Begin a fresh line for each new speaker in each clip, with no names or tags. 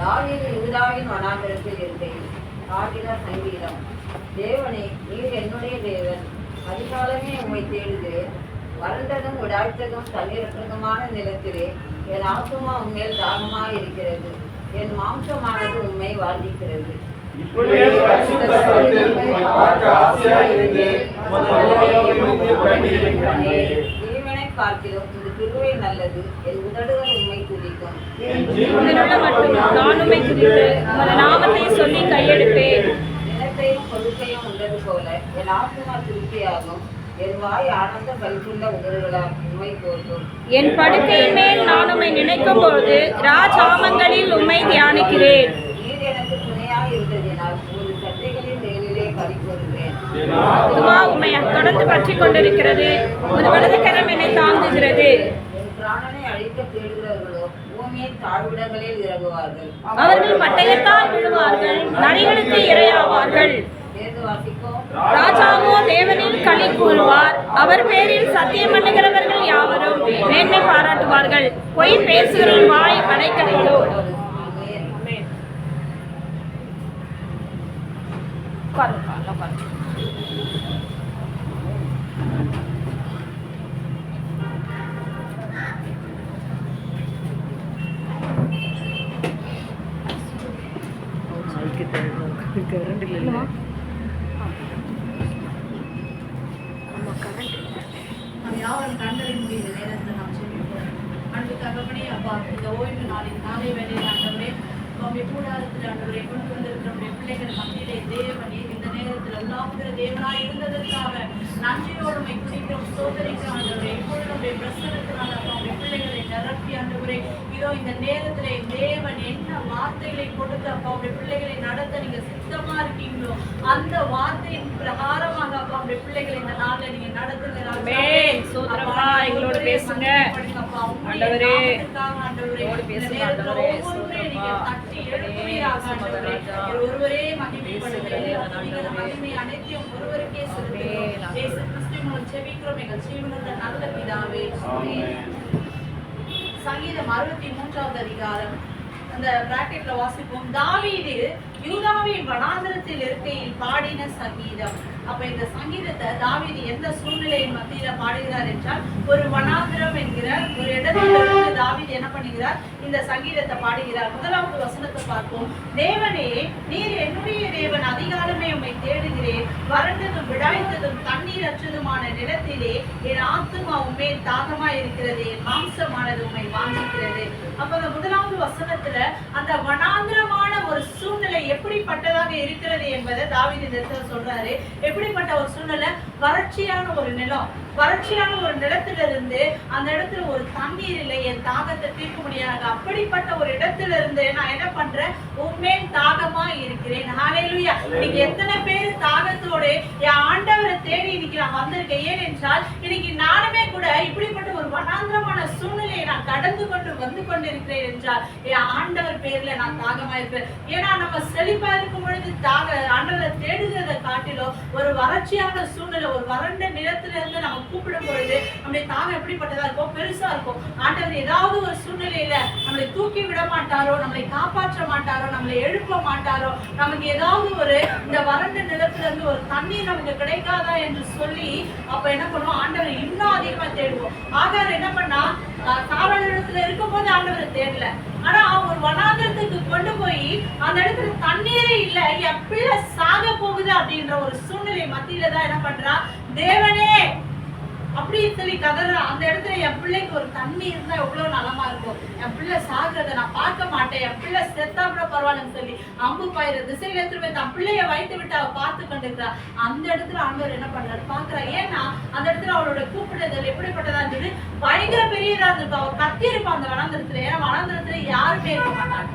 தாவீது யூதாவின் வனாந்திரத்தில் இருக்கையில் ஆகிற சங்கீதம். தேவனே நீர் என்னுடைய தேவன். அதிகாலமே உம்மை தேடுகிறேன் வறண்டதும் உடாய்த்ததும் தண்ணீரற்றதுமான நிலத்திலே என் ஆத்துமா உண்மையில் தாகமாக இருக்கிறது என் மாம்சமானது உண்மை
வேண்டியிருக்கிறேன்.
ஜீவனை பார்க்கிறோம் இது திருவை நல்லது. என் உதடுகள்
உடனுள்ள மட்டும் நான் உம்மை துதித்து உமது நாமத்தை சொல்லி கையெடுப்பேன்.
நிலத்தையும் கொழுக்கையும் உண்டது போல என் ஆத்மா திருப்தியாகும். என் வாய் ஆனந்த உண்மை
என் படுக்கையின் மேல் நான் உம்மை நினைக்கும் பொழுது ராஜாமங்களில் உம்மை தியானிக்கிறேன்.
நீர் எனக்கு துணையாக இருந்ததினால் ஒரு சட்டைகளின் செயலிலே பறி கூறுகிறேன்
துவா உம்மை தொடர்ந்து பற்றி கொண்டிருக்கிறது. உமது வலது கரம் என்னை தாங்குகிறது.
என் பிராணனை அழிக்க தேடுகிறவர்களோ
அவர்கள் பட்டயத்தால் விழுவார்கள் நரிகளுக்கு இரையாவார்கள். ராஜாவோ தேவனில் களி கூறுவார். அவர் பேரில் சத்தியம் பண்ணுகிறவர்கள் யாவரும் மேன்மை பாராட்டுவார்கள். பொய் பேசுகிற வாய் அடைக்கப்படும். உட்காருங்க, நல்லா உட்காருங்க. இல்லைம்மா.
நாம் யாவரும் கண்டறிய முடியுது நேரத்தில் நாம் செல்லிப்போம் அன்பு தகவனே அப்பா இந்த ஓய்வு நாளின் காலை வேலையில் ஆண்டவரே உங்களுடைய கூடாரத்தில் ஆண்டவரை கொண்டு வந்திருக்கிற நம்முடைய பிள்ளைகள் மத்தியிலே தேவனே இந்த நேரத்தில் எல்லாவுகிற தேவனாய் இருந்ததற்காக நன்றியோடு உம்மை துதிக்கிறோம் சோதரிக்கிறோம் ஆண்டவரே இப்பொழுது நம்முடைய பிரசனத்தினால் அப்பா உங்களுடைய பிள்ளைகளை நிரப்பி ஆண்டவரே இதோ இந்த நேரத்திலே தேவன் என்ன வார்த்தைகளை கொடுத்து அப்பா உங்களுடைய பிள்ளைகளை நடத்த நீங்க சித்தமா இருக்கீங்களோ அந்த வார்த்தையின் பிரகாரமாக அப்பா உங்களுடைய பிள்ளைகளை இந்த நாளில் நீங்க நடத்துங்க
எங்களோடு பேசுங்க. ஆண்டவரே,
ஆண்டவரே,
பேசுங்க, ஆண்டவரே.
நீங்க. தட்டி எழுப்புவீராக, ஆண்டவரே. ஒருவரே
ஆண்டவரே.
துதிகளும் மகிமை அனைத்தையும் ஒருவருக்கே.
ஆமென்.
இயேசு கிறிஸ்துவின் மூலம் ஜெபிக்கிறோம் எங்கள் ஜீவனுள்ள நல்ல பிதாவே
ஆமென்.
சங்கீதம் அறுபத்தி மூன்றாவது அதிகாரம் அந்த பிராக்கெட்ல வாசிப்போம். தாவீது யூதாவின் வனாந்திரத்தில் இருக்கையில் பாடின சங்கீதம். அப்ப இந்த சங்கீதத்தை தாவீது எந்த சூழ்நிலையின் மத்தியில பாடுகிறார் என்றால் ஒரு வனாந்திரம் என்கிற ஒரு இடத்திலிருந்து தாவீது என்ன பண்ணுகிறார்? இந்த சங்கீதத்தை பாடுகிறார். முதலாவது வசனத்தை பார்ப்போம். தேவனே நீர் என்னுடைய தேவன் அதிகாலமே உண்மை தேடுகிறேன். வறண்டதும் விடாய்த்ததும் தண்ணீர் அற்றதுமான நிலத்திலே என் ஆத்துமா உண்மை தாகமா இருக்கிறது என் மாம்சமானது உண்மை வாங்கிக்கிறது அப்ப அந்த முதலாவது வசனத்துல அந்த வனாந்திரமான ஒரு சூழ்நிலை எப்படிப்பட்டதாக இருக்கிறது என்பதை தாவீது இடத்துல சொல்றாரு. எப்படிப்பட்ட ஒரு சூழ்நிலை? வறட்சியான ஒரு நிலம். வறட்சியான ஒரு நிலத்திலிருந்து அந்த இடத்துல ஒரு தண்ணீர் இல்லை என் தாகத்தை தீர்க்க முடியாது. அப்படிப்பட்ட ஒரு இடத்துல இருந்து நான் என்ன பண்றேன்? உண்மையின் தாகமா இருக்கிறேன். ஹalleluya இன்னைக்கு எத்தனை பேர் தாகத்தோட என் ஆண்டவரை தேடி இன்னைக்கு நான் வந்திருக்கேன். ஏன் என்றால் இன்னைக்கு நானுமே கூட இப்படிப்பட்ட ஒரு வனாந்திரமான சூழ்நிலையை நான் கடந்து கொண்டு வந்து கொண்டிருக்கிறேன் என்றால் என் ஆண்டவர் பேர்ல நான் தாகமா இருக்கிறேன். ஏன்னா நம்ம செழிப்பா இருக்கும் பொழுது தாக ஆண்டவரை தேடுகிறதை காட்டிலும் ஒரு வறட்சியான சூழ்நிலை ஒரு வறண்ட நிலத்துல இருந்து நம்ம கூப்பிடும் பொழுது நம்முடைய தாகம் எப்படிப்பட்டதா இருக்கும் பெருசா இருக்கும். ஆண்டவர் ஏதாவது ஒரு சூழ்நிலையில நம்மளை தூக்கி விட மாட்டாரோ நம்மளை காப்பாற்ற மாட்டாரோ நம்மளை எழுப்ப மாட்டாரோ நமக்கு ஏதாவது ஒரு இந்த வறண்ட நிலத்துல இருந்து ஒரு தண்ணீர் நமக்கு கிடைக்காதா என்று சொல்லி அப்ப என்ன பண்ணுவோம்? ஆண்டவர் இன்னும் அதிகமா தேடுவோம். ஆகார் என்ன பண்ணா காவல் நிலத்துல இருக்கும் போது ஆண்டவரை தேடல. ஆனா ஒரு வனாந்திரத்துக்கு கொண்டு போய் அந்த இடத்துல தண்ணீரே இல்ல என் பிள்ளை சாக போகுது அப்படின்ற ஒரு சூழ்நிலை மத்தியில தான் என்ன பண்றா? தேவனே அப்படி சொல்லி கதற அந்த இடத்துல என் பிள்ளைக்கு ஒரு தண்ணி இருந்தா எவ்வளவு நலமா இருக்கும். என் பிள்ளை சாகுறத நான் பார்க்க மாட்டேன். என் பிள்ளை செத்தா கூட பரவாயில்லன்னு சொல்லி அம்பு பாயிர திசையில எடுத்துட்டு போய் தன் பிள்ளைய வைத்து விட்டு அவ பார்த்து கொண்டிருக்கிறா. அந்த இடத்துல ஆண்டவர் என்ன பண்றாரு? பாக்குறா ஏன்னா அந்த இடத்துல அவளோட கூப்பிடுதல் எப்படிப்பட்டதா இருந்தது? பயங்கர பெரியதா இருந்திருக்கும். அவ கத்தி இருப்பா அந்த வனாந்திரத்துல. ஏன்னா வனாந்திரத்துல யாருமே இருக்க மாட்டாங்க.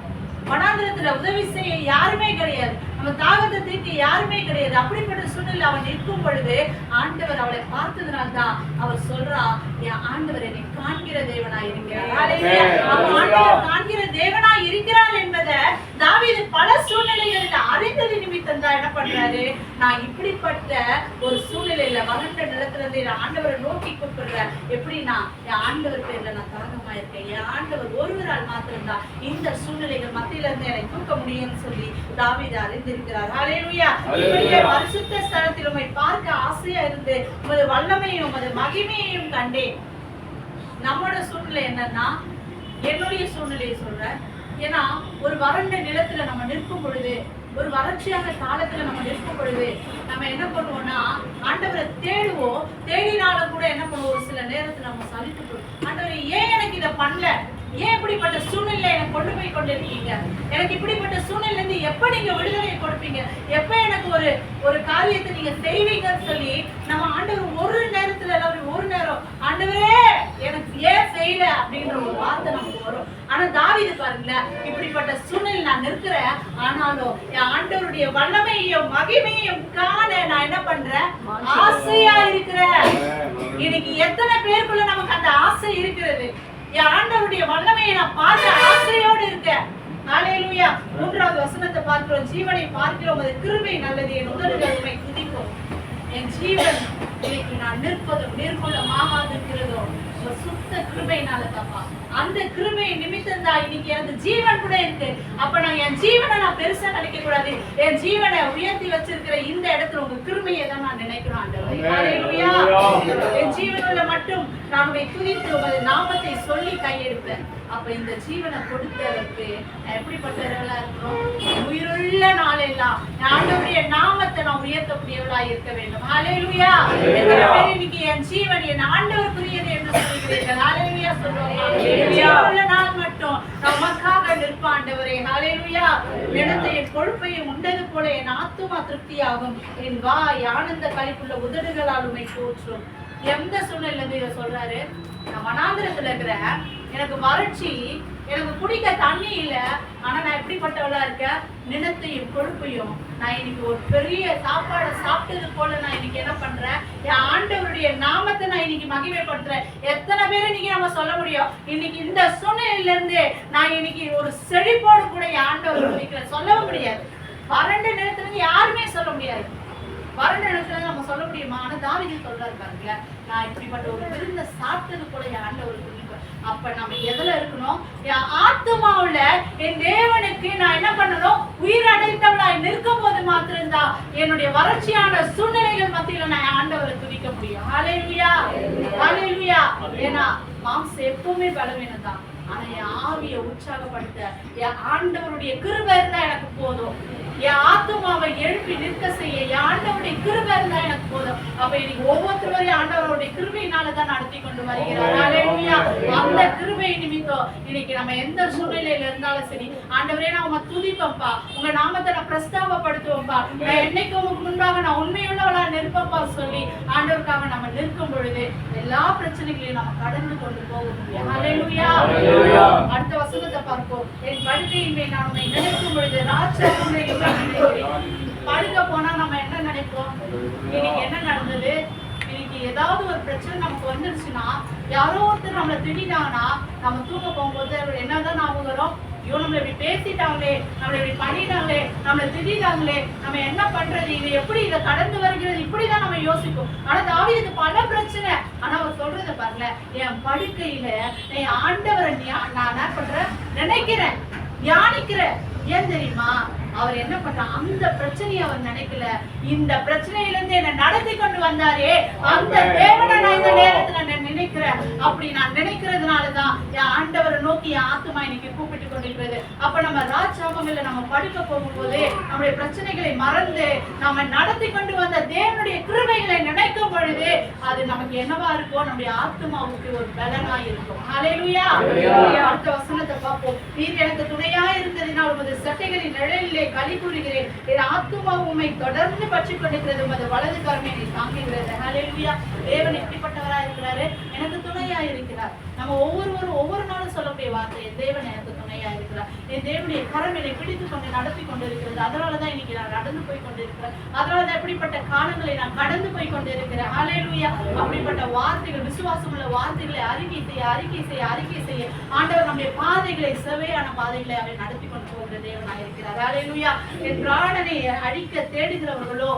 வனாந்திரத்துல உதவி செய்ய யாருமே கிடையாது. நம்ம தாகத்தை தீர்க்க யாருமே கிடையாது. அப்படிப்பட்ட சூழ்நிலை அவன் நிற்கும் பொழுது ஆண்டவர் அவளை பார்த்ததுனால தான் அவர் சொல்றா என் ஆண்டவர் என்னை காண்கிற தேவனா இருக்கிறார். அவன் காண்கிற தேவனா இருக்கிறார் என்பதை தாவீது பல சூழ்நிலைகள்ல அறிந்தது நிமித்தம் தான் என்ன பண்றாரு? நான் இப்படிப்பட்ட ஒரு சூழ்நிலையில வறண்ட நிலத்துல இருந்து என் ஆண்டவரை நோக்கி கூப்பிடுறேன் எப்படின்னா என் ஆண்டவர் பேர்ல நான் தாகமா இருக்கேன் என் ஆண்டவர் ஒருவரால் மாத்திரம்தான் இந்த சூழ்நிலைகள் மத்தியில இருந்து என்னை தூக்க முடியும்னு சொல்லி தாவீது அறிந்திருக்கிறார் ஹalleluya இப்படியே பரிசுத்த ஸ்தலத்தில் உம்மை பார்க்க ஆசையா இருந்து உமது வல்லமையும் உமது மகிமையையும் கண்டேன். நம்மளோட சூழ்நிலை என்னன்னா என்னுடைய சூழ்நிலையை சொல்றேன். ஏன்னா ஒரு வறண்ட நிலத்துல நம்ம நிற்கும் பொழுது ஒரு வறட்சியான காலத்துல நம்ம நிற்கும் பொழுது நம்ம என்ன பண்ணுவோம்னா ஆண்டவரை தேடுவோம். தேடினாலும் கூட என்ன பண்ணுவோம்? ஒரு சில நேரத்துல நம்ம சலித்து ஆண்டவரை ஏன் எனக்கு இதை பண்ணல? ஏன் இப்படிப்பட்ட சூழ்நிலை எனக்கு கொண்டு போய் கொண்டிருக்கீங்க? எனக்கு இப்படிப்பட்ட சூழ்நிலை இருந்து எப்ப நீங்க விடுதலை கொடுப்பீங்க? எப்ப எனக்கு ஒரு ஒரு காரியத்தை நீங்க செய்வீங்கன்னு சொல்லி நம்ம ஆண்டவர் ஒரு நேரத்துல எல்லாரும் ஒரு நேரம். ஆண்டவரே எனக்கு ஏன் செய்யல அப்படின்ற ஒரு வார்த்தை நமக்கு வரும். ஆனா தாவீது பாருங்களேன் இப்படிப்பட்ட சூழ்நிலை நான் நிற்கிறேன். ஆனாலும் என் ஆண்டவருடைய வல்லமையும் மகிமையும் காண நான் என்ன பண்றேன்? ஆசையா இருக்கிறேன். இன்னைக்கு எத்தனை பேருக்குள்ள நமக்கு அந்த ஆசை இருக்கிறது? என் ஆண்டவருடைய வல்லமையை நான் பார்க்க ஆசையோடு இருக்கேன் ஆலையிலுயா மூன்றாவது வசனத்தை பார்க்கிறோம். ஜீவனை பார்க்கிறோம். அது கிருமை நல்லது. என் உதடுகள் உண்மை துதிக்கும். என் ஜீவன் இன்னைக்கு நான் நிற்பதும் நிர்மூலமாகாதிருக்கிறதோ. ஒரு சுத்த கிருபையினால தப்பா அந்த கிருபை நிமித்தம் தான் இன்னைக்கு எனக்கு ஜீவன் கூட இருக்கு. அப்ப நான் என் ஜீவனை நான் பெருசா நினைக்க கூடாது என் ஜீவனை உயர்த்தி வச்சிருக்கிற இந்த இடத்துல உங்க கிருபையை தான் நான் நினைக்கிறேன் ஆண்டவரே. என் ஜீவனுள்ள மட்டும் நான் உங்களை துதித்து உமது நாமத்தை சொல்லி கையெடுப்பேன். அப்ப இந்த ஜீவனை கொடுத்ததற்கு நான் எப்படிப்பட்டவர்களா இருக்கிறோம்? உயிருள்ள நாளெல்லாம் ஆண்டவருடைய நாமத்தை நான் உயர்த்தக்கூடியவளா இருக்க வேண்டும். ஹalleluya எத்தனை பேர் இன்னைக்கு என் ஜீவன் என் ஆண்டவருக்குரியது என்று சொல்கிறீர்கள் ஹalleluya ஜீவனுள்ள நாள் மட்டும் நான் உமக்காக நிற்ப ஆண்டவரே. ஹalleluya நிலத்தை என் கொழுப்பையும் உண்டது போல என் ஆத்துமா திருப்தியாகும். என் வாய் ஆனந்த கழிப்புள்ள உதடுகளால் உமை போற்றும். எந்த சூழ்நிலையில இருந்து இதை சொல்றாரு? நான் வனாந்திரத்துல இருக்கிறேன். எனக்கு வறட்சி எனக்கு குடிக்க தண்ணி இல்ல. ஆனா நான் எப்படிப்பட்டவளா இருக்க நிலத்தையும் கொழுப்பையும். நான் இன்னைக்கு ஒரு பெரிய சாப்பாடை சாப்பிட்டது போல நான் இன்னைக்கு என்ன பண்றேன்? என் ஆண்டவருடைய நாமத்தை நான் இன்னைக்கு மகிமைப்படுத்துறேன். எத்தனை பேர் இன்னைக்கு நம்ம சொல்ல முடியும்? இன்னைக்கு இந்த சூழ்நிலையில இருந்து நான் இன்னைக்கு ஒரு செழிப்போடு கூட என் ஆண்டவர் துதிக்கிறேன் சொல்லவும் முடியாது. வறண்ட நிலத்துல இருந்து யாருமே சொல்ல முடியாது. வறண்ட இடத்துல நம்ம சொல்ல முடியுமா? ஆனா தாவிதி சொல்றாரு பாருங்க நான் இப்படிப்பட்ட ஒரு விருந்த சாப்பிட்டது போல என் ஆண்டவர் அப்ப நம்ம எதுல இருக்கணும்? என் ஆத்மாவுல என் தேவனுக்கு நான் என்ன பண்ணணும் உயிரடைத்தவளாய் நிற்கும் போது மாத்திரம்தான் என்னுடைய வறட்சியான சூழ்நிலைகள் மத்தியில நான் ஆண்டவரை துதிக்க முடியும். ஹalleluya ஹalleluya ஏன்னா மாம்சம் எப்பவுமே பலவீனம் தான் ஆனா என் ஆவியை உற்சாகப்படுத்த என் ஆண்டவருடைய கிருபை இருந்தா எனக்கு போதும். என் ஆத்துமாவை எழுப்பி நிற்க செய்ய ஆண்டவருடைய கிருபை இருந்தா எனக்கு போதும். அப்ப இன்னைக்கு ஒவ்வொருத்தரையும் ஆண்டவருடைய கிருபையினால தான் நடத்தி கொண்டு வருகிறார். அந்த கிருபை நிமித்தம் இன்னைக்கு நம்ம எந்த சூழ்நிலையில இருந்தாலும் சரி ஆண்டவரே நான் உங்க துதிப்பேன்ப்பா உங்க நாமத்தை நான் பிரஸ்தாபப்படுத்துவேன்ப்பா நான் என்னைக்கு உங்களுக்கு முன்பாக நான் உண்மையுள்ளவளா நிற்பப்பா சொல்லி ஆண்டவருக்காக நம்ம நிற்கும் பொழுது எல்லா பிரச்சனைகளையும் நம்ம கடந்து கொண்டு போக முடியும். அடுத்த வசனத்தை பார்ப்போம். என் படுக்கையின் மேல் நான் உன்னை நினைக்கும் பொழுது ராஜா. படுக்க போனா நம்ம என்ன நினைப்போம்? இன்னைக்கு என்ன நடந்தது? இன்னைக்கு ஏதாவது ஒரு பிரச்சனை நமக்கு வந்துருச்சுன்னா யாரோ ஒருத்தர் நம்மளை திட்டாங்கன்னா நம்ம தூங்க போகும்போது என்னதான் ஞாபகம் வரும்? ஐயோ நம்மள இப்படி பேசிட்டாங்களே நம்மள இப்படி பண்ணிட்டாங்களே நம்மள திட்டாங்களே நம்ம என்ன பண்றது? இது எப்படி இதை கடந்து வருகிறது? இப்படிதான் நம்ம யோசிப்போம். ஆனா இது பல பிரச்சனை. ஆனா அவர் சொல்றத பாருங்க. என் படுக்கையில என் ஆண்டவரை நான் என்ன பண்றேன்? நினைக்கிறேன். தியானிக்கிறேன். ஏன் தெரியுமா? அவர் என்ன பண்றார் அந்த பிரச்சனையை அவர் நினைக்கல. இந்த பிரச்சனையில இருந்து என்ன நடத்தி கொண்டு வந்தாரே. அந்த தேவனை நான் இந்த நேரத்துல நான் நினைக்கிறேன். அப்படி நான் நினைக்கிறதுனாலதான் என் ஆண்டவரை நோக்கி என் ஆத்துமா இன்னைக்கு கூப்பிட்டு கொண்டிருக்கிறது. அப்ப நம்ம ராஜாமங்கள்ல நம்ம படுக்க போகும்போது நம்முடைய பிரச்சனைகளை மறந்து நம்ம நடத்தி கொண்டு வந்த தேவனுடைய கிருபைகளை நினைக்கும் பொழுது அது நமக்கு என்னவா இருக்கும் நம்முடைய ஆத்துமாவுக்கு ஒரு பலனா இருக்கும். ஹalleluya. அடுத்த வசனத்தை பார்ப்போம். நீர் எனக்கு துணையா இருந்ததினால் உமது சட்டைகளின் நிழலிலே களி கூறுகிறேன். என் ஆத்துமா உண்மை தொடர்ந்து பற்றி கொண்டிருக்கிறது உமது வலது கருமையை தாங்குகிறது. தேவன் எப்படிப்பட்டவராக இருக்கிறாரு எனக்கு துணையா இருக்கிறார் நம்ம ஒவ்வொருவரும் ஒவ்வொரு நாளும் சொல்லக்கூடிய வார்த்தை என் தேவன் எனக்கு துணையா இருக்கிறார் என் தேவனுடைய கரம் என்னை பிடித்து கொண்டு நடத்தி கொண்டிருக்கிறது. அதனாலதான் இன்னைக்கு நான் நடந்து போய் கொண்டிருக்கிறேன். அதனாலதான் எப்படிப்பட்ட காலங்களை நான் கடந்து போய் கொண்டிருக்கிறேன். ஹalleluya. அப்படிப்பட்ட வார்த்தைகள் விசுவாசம் உள்ள வார்த்தைகளை அறிக்கை செய்ய அறிக்கை செய்ய அறிக்கை செய்ய ஆண்டவர் நம்முடைய பாதைகளை செவையான பாதைகளை அவை நடத்தி கொண்டு போகிற தேவனா இருக்கிறார் ஹalleluya. என் பிராணனை அழிக்க தேடுகிறவர்களோ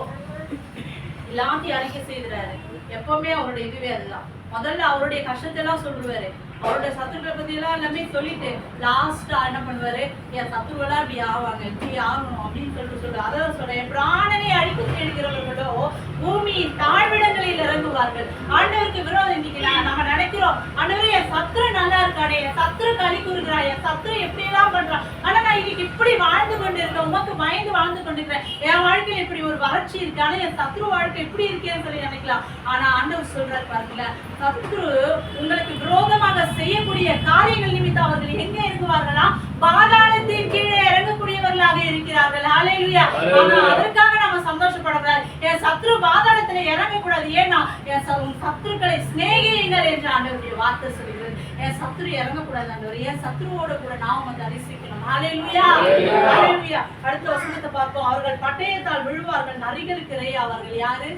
எல்லாத்தையும் அறிக்கை செய்கிறாரு. எப்பவுமே அவருடைய இதுவே அதுதான். முதல்ல அவருடைய கஷ்டத்தை எல்லாம் சொல்லுவாரு. அவரோட சத்துருக்களை பத்தி எல்லாம் எல்லாமே சொல்லிட்டு லாஸ்டா என்ன பண்ணுவாரு? என் சத்துருவெல்லாம் இப்படி ஆவாங்க இப்படி ஆகணும் அப்படின்னு சொல்லிட்டு சொல்றாரு அதான் சொல்றேன் என் பிராணனை அழித்து தேடுகிறவர்களோ பூமியின் தாழ்விடங்களில் இறங்குவார்கள். ஆண்டவருக்கு விரோதம் இன்னைக்கு நான் நம்ம நினைக்கிறோம். ஆண்டவரே என் சத்துரு நல்லா இருக்காடே என் சத்துரு களி கூறுகிறா என் சத்துரு எப்படி எல்லாம் பண்றான் ஆனா நான் இன்னைக்கு இப்படி வாழ்ந்து கொண்டு இருக்கேன் உமக்கு பயந்து வாழ்ந்து கொண்டிருக்கிறேன். என் வாழ்க்கையில் இப்படி ஒரு வறட்சி இருக்கு ஆனா என் சத்ரு வாழ்க்கை எப்படி இருக்கேன்னு சொல்லி நினைக்கலாம். ஆனா ஆண்டவர் சொல்றாரு பாருங்களேன் சத்ரு உங்களுக்கு விரோதமாக செய்யக்கூடிய காரியங்கள் நிமித்தம் அவர்கள் எங்க இருக்குவார்களா? பாதாளத்தின் கீழே இறங்கக்கூடியவர்களாக இருக்கிறார்கள். ஹalleluya ஆனா அதற்காக நம்ம சந்தோஷப்படக்கூடாது என் சத்ரு பாதாளத்துல இறங்கக்கூடாது. ஏன்னா என் ச- உன் சத்துருக்களை சிநேகியுங்கள் என்று ஆண்டவருடைய வார்த்தை சொல்கிறது என் சத்ரு இறங்கக்கூடாது ஆண்டவர். என் சத்ருவோட கூட நாம் வந்து அரிசிக்கணும் ஹalleluya ஹalleluya அடுத்த வசனத்தை பார்ப்போம். அவர்கள் பட்டயத்தால் விழுவார்கள். நரிகளுக்கு இறை அவர்கள் யாரு?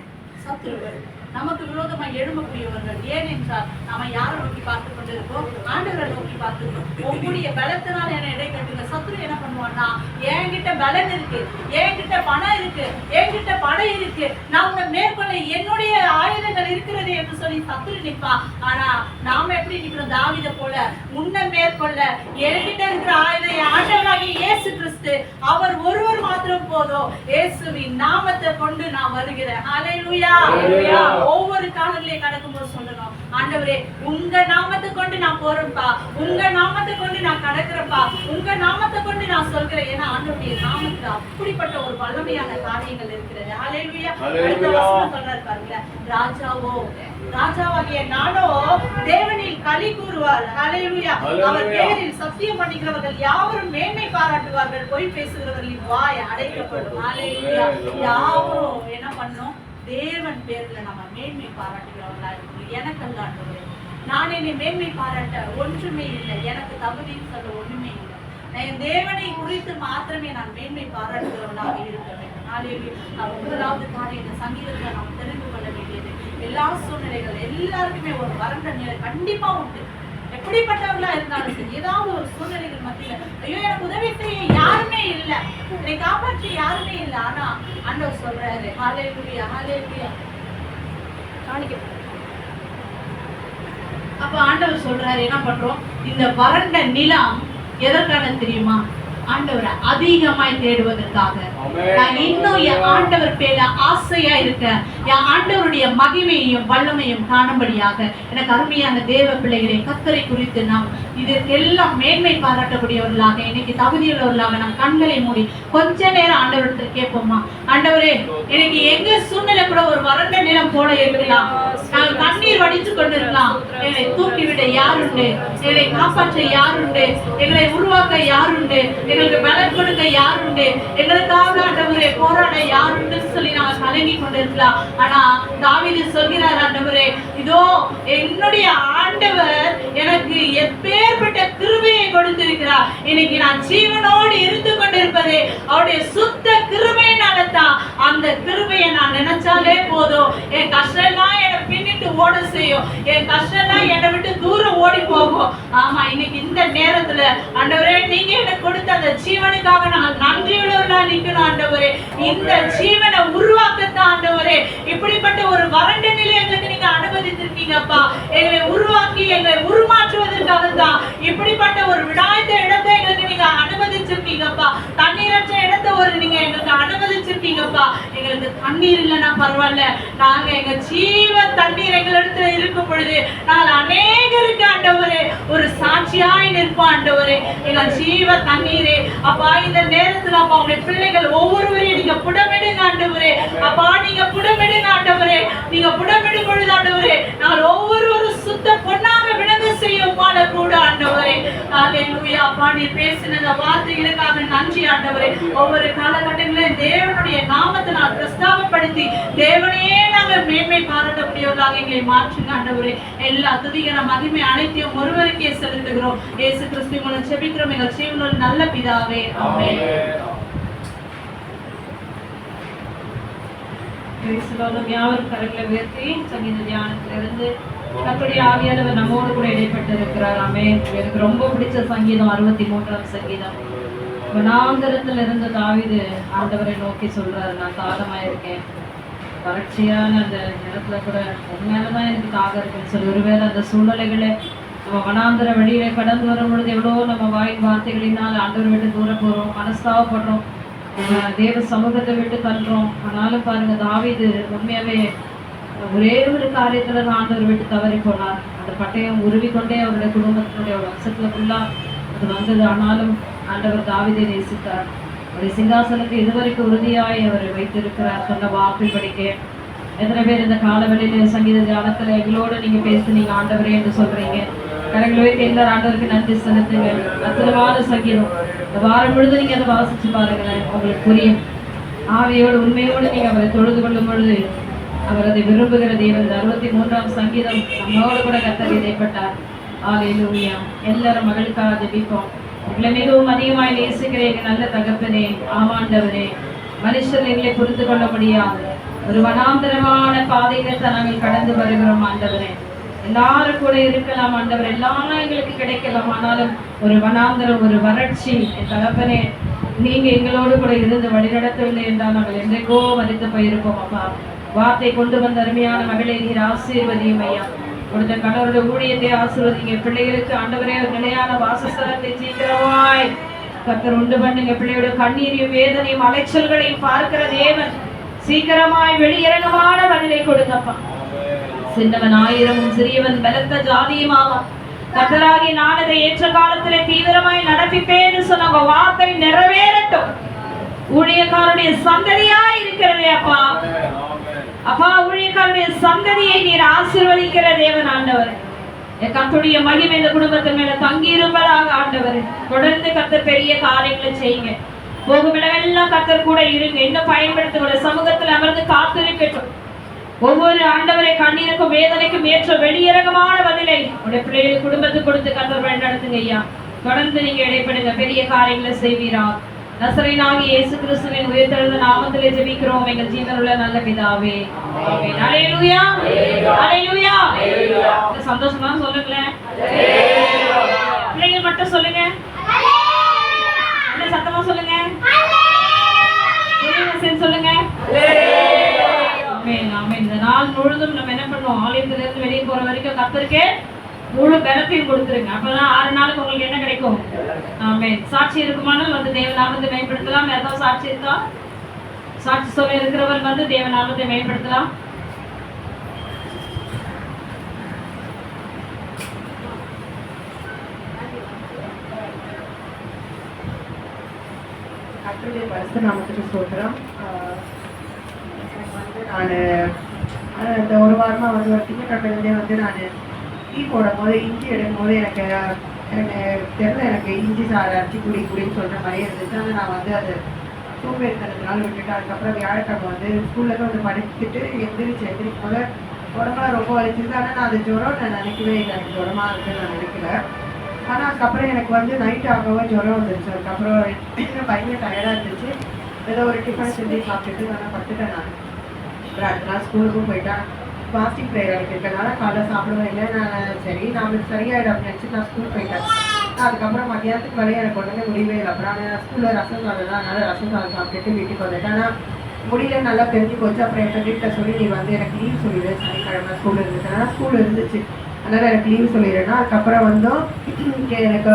சத்துருகள் நமக்கு விரோதமாக எழும்பக்கூடியவர்கள். ஏனென்றால் நாம யாரை நோக்கி பார்த்து கொண்டிருக்கோம்? ஆண்டவரை நோக்கி பார்த்துருக்கோம் உங்களுடைய பலத்தினால் என்ன இடை கட்டுங்க. சத்துரு என்ன பண்ணுவான்னா என்கிட்ட பலன் இருக்கு என்கிட்ட பணம் இருக்கு என்கிட்ட படை இருக்கு. நான் உங்களை மேற்கொள்ள என்னுடைய ஆயுதங்கள் இருக்கு சொல்லி சத்துரு நிற்பான் ஆனா நாம எப்படி நிற்கிறோம் தாவித போல முன்ன மேற்கொள்ள என்கிட்ட இருக்கிற ஆயுதம் ஆண்டவராகிய இயேசு கிறிஸ்து அவர் ஒருவர் மாத்திரம் போதும். இயேசுவின் நாமத்தை கொண்டு நான் வருகிறேன்.
ஹalleluya.
ஒவ்வொரு காலங்களையும் கடக்கும்போது சொல்லணும் ஆண்டவரே உங்க நாமத்தை கொண்டு நான் போறேன்ப்பா. உங்க நாமத்தை கொண்டு நான் கடக்கிறேன்ப்பா. உங்க நாமத்தை கொண்டு நான் சொல்கிறேன். ஏன்னா ஆண்டவருடைய நாமத்துல அப்படிப்பட்ட ஒரு வல்லமையான காரியங்கள் இருக்கிறது. வசனம் சொல்றாரு பாருங்க ராஜாவோ ராஜாவாகிய நானோ தேவனில் களி கூறுவார். ஹalleluya அவர். பேரில் சத்தியம் பண்ணுகிறவர்கள் யாவரும் மேன்மை பாராட்டுவார்கள். பொய் பேசுகிறவர்களின் வாய் அடைக்கப்படும். ஹalleluya யாவரும் பேர்ல நம்ம மேன்மை பாராட்டுகிறவங்களா இருக்கணும் எனக்கு அல்லாண்டவரே நான் என்னை மேன்மை பாராட்ட ஒன்றுமே இல்லை. எனக்கு தகுதின்னு சொல்ல ஒண்ணுமே இல்லை. என் தேவனை குறித்து மாத்திரமே நான் மேன்மை பாராட்டுகிறவனாக இருக்க வேண்டும். ஹalleluya முதலாவது காரியம் இந்த சங்கீதத்தை நாம் தெரிந்து கொள்ள வேண்டியது. எல்லா சூழ்நிலைகள் எல்லாருக்குமே ஒரு வறண்ட நிலை கண்டிப்பா உண்டு. எப்படிப்பட்டவர்களா இருந்தாலும் சரி ஏதாவது ஒரு சூழ்நிலைகள் மத்தியில ஐயோ எனக்கு உதவி செய்ய யாருமே இல்ல. என்னை காப்பாற்றி யாருமே இல்ல. ஆனா அண்ணன் சொல்றாரு புரியா காணிக்க. அப்ப ஆண்டவர் சொல்றாரு என்ன பண்றோம்? இந்த வறண்ட நிலம் எதற்கான தெரியுமா? ஆண்டவரை அதிகமாய் தேடுவதற்காக. நான் இன்னும் என் ஆண்டவர் பேர ஆசையா இருக்க என் ஆண்டவருடைய மகிமையையும் வல்லமையும் காணும்படியாக. எனக்கு அருமையான தேவ பிள்ளைகளை கத்தரை குறித்து நாம் இதற்கெல்லாம் மேன்மை பாராட்டக்கூடியவர்களாக இன்னைக்கு தகுதியுள்ளவர்களாக நம் கண்களை மூடி கொஞ்ச நேரம் ஆண்டவரத்தில் கேட்போமா? ஆண்டவரே எனக்கு எங்க சூழ்நிலை கூட ஒரு வறண்ட நிலம் போல இருக்கலாம் நாங்கள் கண்ணீர் வடித்து கொண்டிருக்கலாம். எங்களை தூக்கிவிட யாருண்டு எங்களை காப்பாற்ற யாருண்டு எங்களை உருவாக்க யாருண்டு எங்களுக்கு பலன் கொடுக்க யாருண்டு எங்களுக்காக ஆண்டவரே போராட யாருண்டு சொல்லி நாங்கள் கலங்கி கொண்டிருக்கலாம். ஆனா தாவிது சொல்கிறார் ஆண்டவரே இதோ என்னுடைய ஆண்டவர் எனக்கு எப்பேற்பட்ட கிருபையை கொடுத்திருக்கிறார். இன்னைக்கு நான் ஜீவனோடு இருந்து கொண்டிருப்பதே அவருடைய சுத்த கிருபையினால தான் அந்த கிருபையை நான் நினைச்சாலே போதும். என் கஷ்டம் எல்லாம் பின் பின்னிட்டு ஓட செய்யும். என் கஷ்டம் எல்லாம் என்னை விட்டு தூரம் ஓடி போகும். ஆமா இன்னைக்கு இந்த நேரத்துல ஆண்டவரே நீங்க எனக்கு கொடுத்த அந்த ஜீவனுக்காக நான் நன்றியுள்ளவர்களா நிக்கணும் ஆண்டவரே. இந்த ஜீவனை உருவாக்கத்தான் ஆண்டவரே. இப்படிப்பட்ட ஒரு வறண்ட நிலை எங்களுக்கு நீங்க அனுமதித்திருக்கீங்கப்பா எங்களை உருவாக்கி எங்களை உருமாற்றுவதற்காக தான் இப்படிப்பட்ட ஒரு விடாய்த்த இடத்தை எங்களுக்கு நீங்க அனுமதிச்சிருக்கீங்கப்பா தண்ணீரற்ற இடத்தை ஒரு நீங்க எங்களுக்கு அனுமதிச்சிருக்கீங்கப்பா எங்களுக்கு தண்ணீர் இல்லைன்னா பரவாயில்ல. நாங்க எங்க ஜீவ தண்ணீர் நீர் எங்களிடத்துல இருக்கும் பொழுது நாங்கள் அநேகருக்கு ஆண்டவரே ஒரு சாட்சியாய் நிற்போம் ஆண்டவரே. எங்கள் ஜீவ தண்ணீரே. அப்பா இந்த நேரத்துல அப்பா உங்களுடைய பிள்ளைகள் ஒவ்வொருவரையும் நீங்க புடமிடுங்க ஆண்டவரே. அப்பா நீங்க புடமிடுங்க ஆண்டவரே. நீங்க புடமிடும் பொழுது ஆண்டவரே நாங்கள் ஒவ்வொருவரும் சுத்த பொண்ணாக விட விளங்க
செய்ய உம்மால கூட ஆண்டவரே. ஹalleluya. அப்பா நீ பேசின வார்த்தைகளுக்காக நன்றி ஆண்டவரே. ஒவ்வொரு காலகட்டங்களிலும் தேவனுடைய நாமத்தை நான் பிரஸ்தாபப்படுத்தி தேவனையே நாங்கள் மேன்மை பாராட்டக்கூடியவர்களாக எங்களை மாற்றுங்க ஆண்டவரே. எல்லா துதிகர மகிமை அனைத்தையும் ஒருவருக்கே செலுத்துகிறோம். இயேசு கிறிஸ்து மூலம் செபிக்கிறோம். எங்கள் ஜீவனில் நல்ல பிதாவே. ஆமென். கிறிஸ்துவோடும் யாவரும் கரங்களை உயர்த்தி சங்கீத தியானத்திலிருந்து கத்துடைய ஆவியானவர் நம்மோடு கூட இடைப்பட்டு இருக்கிறார் ஆமே எனக்கு ரொம்ப பிடிச்ச சங்கீதம் அறுபத்தி மூன்றாம் சங்கீதம். வனாந்தரத்துல இருந்து தாவிது ஆண்டவரை நோக்கி சொல்றாரு நான் தாகமா இருக்கேன் வறட்சியான அந்த இடத்துல கூட உண்மையிலதான் எனக்கு தாகம் இருக்குன்னு சொல்லி ஒருவேளை அந்த சூழ்நிலைகளை நம்ம வனாந்தர வழியில கடந்து வரும் பொழுது எவ்வளோ நம்ம வாயின் வார்த்தைகளினால் ஆண்டவர் விட்டு தூர போறோம் மனஸ்தாவப்படுறோம் தேவ சமூகத்தை விட்டு தள்ளுறோம். ஆனாலும் பாருங்க தாவிது உண்மையாவே ஒரே ஒரு காரியத்துல ஆண்டவர் விட்டு தவறி போனார். அந்த பட்டயம் உருவிக்கொண்டே அவருடைய குடும்பத்தினுடைய வம்சத்துல ஃபுல்லா அது வந்தது. ஆனாலும் ஆண்டவர் தாவீதை நேசித்தார். அவருடைய சிங்காசனத்தை இதுவரைக்கும் உறுதியாய் அவர் வைத்திருக்கிறார். சொன்ன வாக்கு படிக்க. எத்தனை பேர் இந்த காலவெளியில சங்கீத ஜானத்துல எங்களோட நீங்க பேசுனீங்க ஆண்டவரே என்று சொல்றீங்க. கரங்களை வைத்து எல்லாரும் ஆண்டவருக்கு நன்றி செலுத்துங்க அற்புதமான சங்கீதம் இந்த வாரம் முழுதும் நீங்க அதை வாசிச்சு பாருங்களேன் உங்களுக்கு புரியும். ஆவியோடு உண்மையோடு நீங்க அவரை தொழுது கொள்ளும் பொழுது அவர் அதை விரும்புகிற தேவன். அறுபத்தி மூன்றாம் சங்கீதம் நம்மளோடு கூட கத்தர் இடைப்பட்டார் ஆலையிலூயா எல்லாரும் மகளுக்காக ஜபிப்போம். உங்களை மிகவும் அதிகமாய் நேசிக்கிற நல்ல தகப்பனே ஆமாண்டவரே மனுஷர் எங்களை புரிந்து கொள்ள முடியாது. ஒரு வனாந்தரமான பாதையில தான் நாங்கள் கடந்து வருகிறோம் ஆண்டவரே எல்லாரும் கூட இருக்கலாம் ஆண்டவர். எல்லாம் எங்களுக்கு கிடைக்கலாம். ஆனாலும் ஒரு வனாந்தரம் ஒரு வறட்சி என் தகப்பனே நீங்க எங்களோடு கூட இருந்து வழிநடத்தவில்லை என்றால் நாங்கள் என்றைக்கோ மதித்து போயிருப்போம் அப்பா. வார்த்தை கொண்டு வந்த அருமையான மகளை நீர் ஆசீர்வதியும் ஐயா. கொடுத்த கணவருடைய ஊழியத்தை ஆசீர்வதிங்க. பிள்ளைகளுக்கு ஆண்டவரே ஒரு நிலையான வாசஸ்தலத்தை சீக்கிரமாய் கத்தர் உண்டு பண்ணுங்க. பிள்ளையோட கண்ணீரையும் வேதனையும் அலைச்சல்களையும் பார்க்கிற தேவன். சீக்கிரமாய் வெளியிறங்கமான பதிலை கொடுங்கப்பா. சின்னவன் ஆயிரமும் சிறியவன் பலத்த ஜாதியுமாவான் கத்தராகி நான் அதை ஏற்ற காலத்திலே தீவிரமாய் நடப்பிப்பேன்னு சொன்ன வார்த்தை நிறைவேறட்டும். ஊழியக்காரருடைய சந்ததியா இருக்கிறதே அப்பா. அப்பா ஊழியக்காரருடைய சந்ததியை நீர் ஆசிர்வதிக்கிற தேவன் ஆண்டவர். கத்துடைய மகிமை இந்த குடும்பத்தின் மேல தங்கி இருப்பதாக ஆண்டவர். தொடர்ந்து கத்த பெரிய காரியங்களை செய்யுங்க. போகும் இடமெல்லாம் கத்தர் கூட இருங்க. இன்னும் பயன்படுத்த சமூகத்தில் அமர்ந்து காத்திருக்கட்டும். ஒவ்வொரு ஆண்டவரை கண்ணீருக்கும் வேதனைக்கும் ஏற்ற வெளியரங்கமான பதிலை உடைய பிள்ளைகள் குடும்பத்துக்கு கொடுத்து கத்தர் வழிநடத்துங்க ஐயா. தொடர்ந்து நீங்க இடைப்படுங்க. பெரிய காரியங்களை செய்வீரா. நசரேனாகி இயேசு கிறிஸ்துவின் உயர்த்தெழுந்த நாமத்திலே ஜெபிக்கிறோம். எங்கள் ஜீவனுள்ள நல்ல பிதாவே. அல்லேலூயா இந்த சந்தோஷமா சொல்லுங்களேன். பிள்ளைகள் மட்டும் சொல்லுங்க. சத்தமா சொல்லுங்க சொல்லுங்க. நாள் முழுதும் நம்ம என்ன பண்ணுவோம்? ஆலயத்துல இருந்து வெளியே போற வரைக்கும் கத்திருக்கே முழு பலத்தையும் கொடுத்துருங்க. அப்பதான் ஆறு நாளுக்கு உங்களுக்கு என்ன கிடைக்கும்? ஆமே சாட்சி இருக்குமானால் வந்து தேவநாமத்தை மேம்படுத்தலாம். ஏதாவது சாட்சி இருக்கா? சாட்சி சொல்ல இருக்கிறவர் வந்து தேவநாமத்தை மேம்படுத்தலாம்.
கர்த்தருடைய பரிசு நாமத்துக்கு ஸ்தோத்திரம். எனக்கு வந்து நான் இந்த ஒரு வாரமாக வந்து ஒரு திங்கக்கிழமையிலேருந்தே வந்து நான் டீ போடும் போது இஞ்சி எடுக்கும் போது எனக்கு எனக்கு தெரில எனக்கு இஞ்சி சாறு அரைச்சி குடி குடின்னு சொல்கிற மாதிரியே இருந்துச்சு. ஆனால் நான் வந்து அது தூங்கிருக்கிறதுனால விட்டுட்டு அதுக்கப்புறம் வியாழக்கிழமை வந்து ஸ்கூல்ல வந்து படிச்சுட்டு எந்திரிச்சு எந்திரிக்கும் போது உடம்புலாம் ரொம்ப வலிச்சிருந்து ஆனால் நான் அது ஜுரம் நான் நினைக்கவே இல்லை. எனக்கு ஜுரமாக இருக்குன்னு நான் நினைக்கல. ஆனால் அதுக்கப்புறம் எனக்கு வந்து நைட் ஆகவே ஜுரம் வந்துருச்சு. அதுக்கப்புறம் பயங்கர டயர்டாக இருந்துச்சு. ஏதோ ஒரு டிஃபன் செஞ்சு சாப்பிட்டுட்டு நான் படுத்துட்டேன் நான். அடுத்த நாள் ஸ்கூலுக்கும் போயிட்டேன் பாசிட்டிவ் ப்ரேயர் இருக்கனால காலைல சாப்பிடவே இல்லை. நான் சரி நான் சரியாயிடும் அப்படின்னு நினச்சி நான் ஸ்கூல் போயிட்டேன். அதுக்கப்புறம் மத்தியானத்துக்கு மேலே எனக்கு உடனே முடியவே இல்லை. அப்புறம் நான் ஸ்கூலில் ரசம் சாதம் தான். அதனால் ரசம் சாதம் சாப்பிட்டுட்டு வீட்டுக்கு வந்துட்டேன். ஆனால் முடியல நல்லா தெரிஞ்சு போச்சு. அப்புறம் என் வீட்டில் சொல்லி நீ வந்து எனக்கு லீவ் சொல்லிடு. சனிக்கிழமை ஸ்கூல் இருந்துச்சு. ஆனால் ஸ்கூல் இருந்துச்சு. அதனால் எனக்கு லீவ் சொல்லிடுறேன்னா அதுக்கப்புறம் வந்தும் இங்கே எனக்கு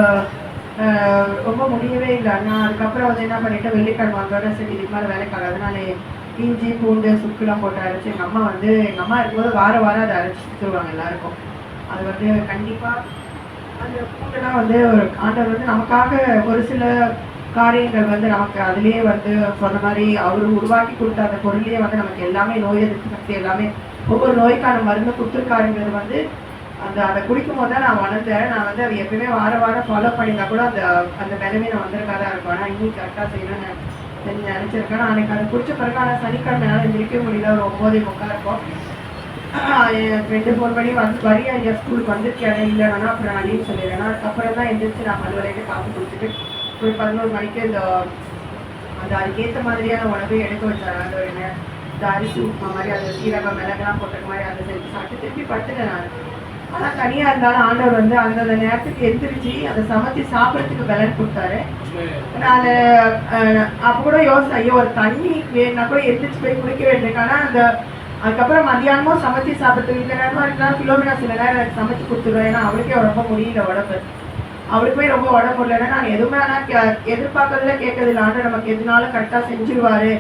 ரொம்ப முடியவே இல்லை. நான் அதுக்கப்புறம் வந்து என்ன பண்ணிட்டேன்? வெள்ளிக்கிழமை வந்தோட சரி இது மாதிரி வேலைக்கு ஆகாது. நான் இஞ்சி பூண்டு சுக்குலாம் போட்டு அரைச்சி எங்கள் அம்மா வந்து எங்கள் அம்மா இருக்கும்போது வாரம் வாரம் அதை அரைச்சி கொடுத்துருவாங்க எல்லாருக்கும். அது வந்து கண்டிப்பாக அந்த பூண்டெல்லாம் வந்து ஒரு ஆண்டவர் வந்து நமக்காக ஒரு சில காரியங்கள் வந்து நமக்கு அதுலேயே வந்து சொன்ன மாதிரி அவர் உருவாக்கி கொடுத்த அந்த பொருளையே வந்து நமக்கு எல்லாமே நோய் எதிர்ப்பு சக்தி எல்லாமே ஒவ்வொரு நோய்க்கான மருந்து கொடுத்துருக்காருங்கிறது வந்து அந்த அதை குடிக்கும் போது தான் நான் வளர்ந்தேன். நான் வந்து அதை எப்பயுமே வார வாரம் ஃபாலோ பண்ணியிருந்தா கூட அந்த அந்த பலமே நான் வந்திருக்காதா இருக்கும். ஆனால் இன்னும் கரெக்டாக செய்யணும்னு சரி நினச்சிருக்கேன் அன்றைக்கி அதை குடிச்ச பிறகு ஆனால் சனிக்கிழமை என்னால் எந்திரிக்க முடியல. ஒரு ஒம்போதே முக்கால் இருக்கும். என் ஃப்ரெண்டு ஃபோன் பண்ணி வந்து வரியா ஐயா ஸ்கூலுக்கு வந்துருக்கியா? இல்லைன்னா அப்புறம் நான் லீவ் சொல்லிடுறேன். அதுக்கப்புறம் தான் எந்திரிச்சு நான் பல்வலைக்கு காஃபி குடிச்சிட்டு ஒரு பதினோரு மணிக்கு இந்த அந்த அதுக்கேற்ற மாதிரியான உணவு எடுக்க வச்சாங்க அந்த என்ன. இந்த அரிசி உப்புமா மாதிரி அந்த சீரகம் மிளகெல்லாம் போட்ட மாதிரி அதை செஞ்சு சாப்பிட்டு திருப்பி படுத்துட்டேன் நான். ஆனால் தனியாக இருந்தாலும் ஆண்டவர் வந்து அந்தந்த நேரத்துக்கு எந்திரிச்சு அதை சமைச்சு சாப்பிட்றதுக்கு பலன் கொடுத்தாரு. நான் அப்போ கூட யோசனை ஐயோ ஒரு தண்ணி வேணும்னா கூட எந்திரிச்சு போய் குடிக்க வேண்டியிருக்கு. ஆனால் அந்த அதுக்கப்புறம் மதியானமும் சமைச்சு சாப்பிட்டு இந்த நேரமாக இருந்தாலும் கிலோமீட்டர் சில நேரம் எனக்கு சமைச்சு கொடுத்துருவேன். ஏன்னா அவளுக்கே ரொம்ப முடியல உடம்பு. அவளுக்கு போய் ரொம்ப உடம்பு முடியலன்னா நான் எதுவுமே ஆனால் எதிர்பார்க்கறதுல கேட்கறது இல்லை ஆண்டு நமக்கு எதுனாலும் கரெக்டாக செஞ்சிருவாரு.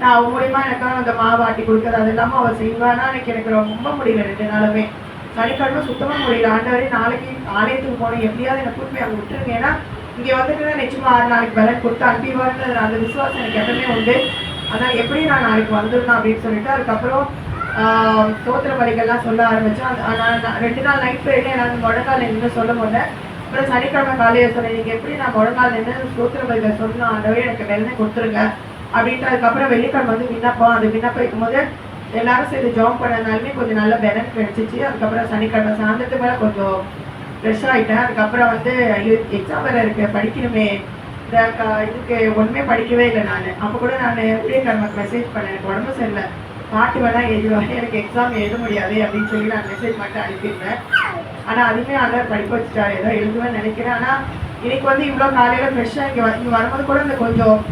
நான் அவங்க மூலியமா எனக்கான அந்த மாவு ஆட்டி கொடுக்குறது அது இல்லாமல் அவள் செய்வானா எனக்கு எனக்கு ரொம்ப முடியல ரெண்டு நாளுமே. சனிக்கிழமை சுத்தமாக முடியல. ஆண்டவரே நாளைக்கு ஆலயத்துக்கு போகணும் எப்படியாவது எனக்கு கூட்டி போய் அங்கே விட்டுருங்க. ஏன்னா இங்கே வந்துட்டு தான் நிச்சயமாக ஆறு நாளைக்கு வேலை கொடுத்து அனுப்பிடுவாருன்னு அந்த விசுவாசம் எனக்கு எப்பவுமே உண்டு. அதான் எப்படி நான் நாளைக்கு வந்துடணும் அப்படின்னு சொல்லிட்டு அதுக்கப்புறம் தோத்திர வழிகள்லாம் சொல்ல ஆரம்பித்தேன் நான் ரெண்டு நாள் நைட் போயிட்டு எனக்கு முழங்கால் நின்று சொல்ல முடியல அப்புறம் சனிக்கிழமை காலையில் சொன்னேன் நீங்கள் எப்படி நான் முழங்கால் நின்று சோத்திர வழிகள் சொல்லணும் ஆண்டவே எனக்கு வெள்ளை கொடுத்துருங்க. அப்படின்ட்டு அதுக்கப்புறம் வெள்ளிக்கிழமை வந்து விண்ணப்பம். அது விண்ணப்பிக்கும் போது எல்லாரும் சேர்ந்து ஜாப் பண்ணதுனாலுமே கொஞ்சம் நல்ல பெனட் கிடைச்சிச்சு. அதுக்கப்புறம் சனிக்கிழமை சாயந்தரத்துக்கு மேலே கொஞ்சம் ஃப்ரெஷ் ஆகிட்டேன் அதுக்கப்புறம் வந்து எக்ஸாம் வேறு இருக்கு. படிக்கணுமே. இந்த க- இதுக்கு ஒன்றுமே படிக்கவே இல்லை நான். அப்போ கூட நான் ஊழியக்காரனுக்கு மெசேஜ் பண்ணேன். எனக்கு உடம்பு சரியில்லை. பாட்டு வேணா எழுதுவாங்க எனக்கு எக்ஸாம் எழுத முடியாது அப்படின்னு சொல்லி நான் மெசேஜ் மட்டும் அனுப்பியிருந்தேன். ஆனால் அதுவுமே ஆண்டவர் படிக்க வச்சுட்டாரு ஏதோ எழுதுவேன்னு நினைக்கிறேன். ஆனால் இன்னைக்கு வந்து இவ்வளோ காலையில் ஃப்ரெஷ்ஷாக இங்கே இங்கே வரும்போது கூட இந்த கொஞ்சம்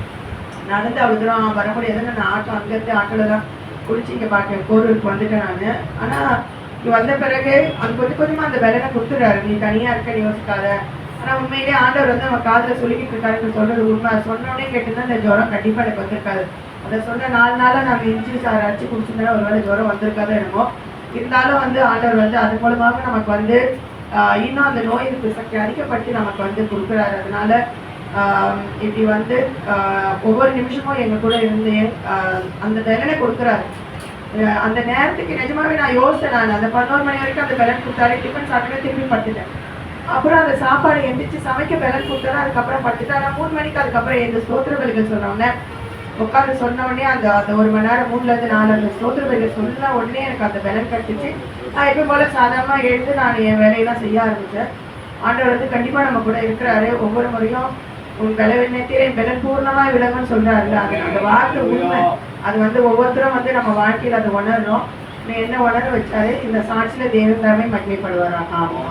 நடந்து அவ்வளோ தூரம் வர முடியாதுன்னு நான் ஆட்டோ அங்கேருந்து ஆட்டோவில் தான் குளிச்சு பார்த்தேன் கோரூருக்கு வந்துட்டேன் நான். ஆனால் நீ வந்த பிறகு அது கொஞ்சம் கொஞ்சமாக அந்த விலையை கொடுத்துட்றாரு. நீ தனியாக இருக்க நீ யோசிக்காத. ஆனால் உண்மையிலேயே ஆண்டவர் வந்து நம்ம காதில் சொல்லிக்கிட்டு இருக்காருன்னு சொல்கிறது உண்மை. சொன்னோடனே கேட்டுதான் இந்த ஜுரம் கண்டிப்பாக எனக்கு வந்திருக்காது. அதை சொன்ன நாலு நாளாக நம்ம இஞ்சி சார் அடிச்சு குடிச்சிருந்தா ஒரு வேளை ஜுரம் வந்திருக்காதோ என்னமோ. இருந்தாலும் வந்து ஆண்டவர் வந்து அது மூலமாக நமக்கு வந்து இன்னும் அந்த நோய் எதிர்ப்பு சக்தி அதிகப்படுத்தி நமக்கு வந்து கொடுக்குறாரு. அதனால இப்படி வந்து ஒவ்வொரு நிமிஷமும் எங்க கூட இருந்து அந்த பலனை கொடுக்குறாரு. அந்த நேரத்துக்கு நிஜமாவே நான் யோசித்தேன் நான். அந்த பதினோரு மணி வரைக்கும் அந்த பலன் கொடுத்தாரு டிஃபன் சாப்பிட்டு திரும்பி படுத்துட்டேன். அப்புறம் அந்த சாப்பாடு எந்திரிச்சு சமைக்க பலன் கொடுத்தாரு அதுக்கப்புறம் படுத்துட்டேன். ஆனால் மூணு மணிக்கு அதுக்கப்புறம் எந்த ஸ்தோத்திரவர்கள் சொல்றவங்க உட்காந்து சொன்ன உடனே அந்த அந்த ஒரு மணி நேரம் மூணுலேருந்து நாலு அந்த ஸ்தோத்திரவர்கள் சொன்ன உடனே எனக்கு அந்த பலன் கிடைச்சிச்சு. நான் எப்பயும் போல சாதாரணமாக எழுந்து நான் என் வேலையெல்லாம் செய்ய ஆரம்பித்தேன் ஆண்டவர் வந்து கண்டிப்பாக நம்ம கூட இருக்கிறாரு. ஒவ்வொரு முறையும் உன் பலவீனத்திலே பலன் பூர்ணமா விளங்கும்னு சொல்றாருல்ல அது அந்த வார்த்தை உண்மை. அது வந்து ஒவ்வொருத்தரும் வந்து நம்ம வாழ்க்கையில அதை உணரணும். நீ என்ன உணர வச்சாரு? இந்த சாட்சியில தேவன் தாமே மகிமைப்படுவாராக ஆமாம்